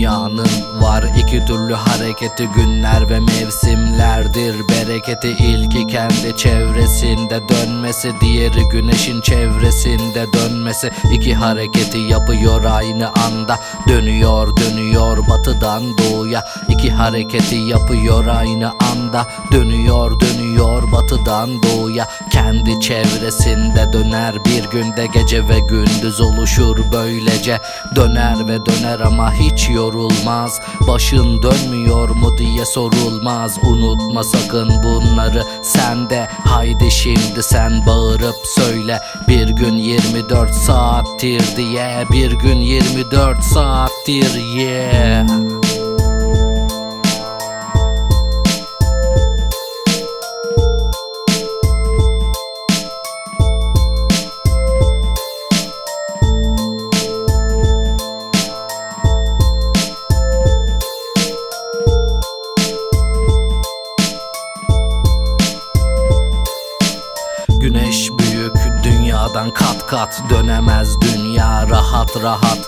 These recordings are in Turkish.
Dünyanın var. İki türlü hareketi günler ve mevsimlerdir. Bereketi ilki kendi çevresinde dönmesi Diğeri güneşin çevresinde dönmesi. İki hareketi yapıyor aynı anda Dönüyor dönüyor batıdan doğuya. İki hareketi yapıyor aynı anda Dönüyor dönüyor batıdan doğuya. Kendi çevresinde döner bir günde gece ve gündüz oluşur böylece. Döner ve döner ama hiç yorulmaz Başın dönmüyor mu diye sorulmaz. Unutma sakın bunları sen de Haydi şimdi sen bağırıp söyle. Bir gün 24 saattir diye. Bir gün 24 saattir yeah dünyadan kat kat dönemez dünya rahat rahat.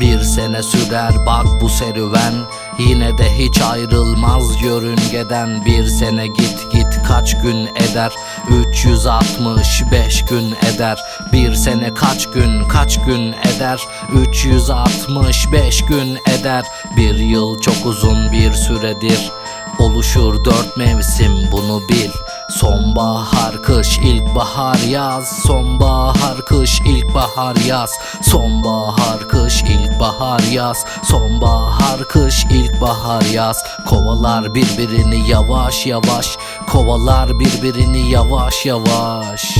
Bir sene sürer bak bu serüven. Yine de hiç ayrılmaz yörüngeden. Bir sene git git kaç gün eder? 365 gün eder. Bir sene kaç gün kaç gün eder? 365 gün eder. Bir yıl çok uzun bir süredir. Oluşur dört mevsim bunu bil Sonbahar, kış, ilkbahar, yaz. Sonbahar, kış, ilkbahar, yaz. Sonbahar, kış, ilkbahar, yaz. Sonbahar, kış, ilkbahar, yaz. Kovalar birbirini yavaş yavaş. Kovalar birbirini yavaş yavaş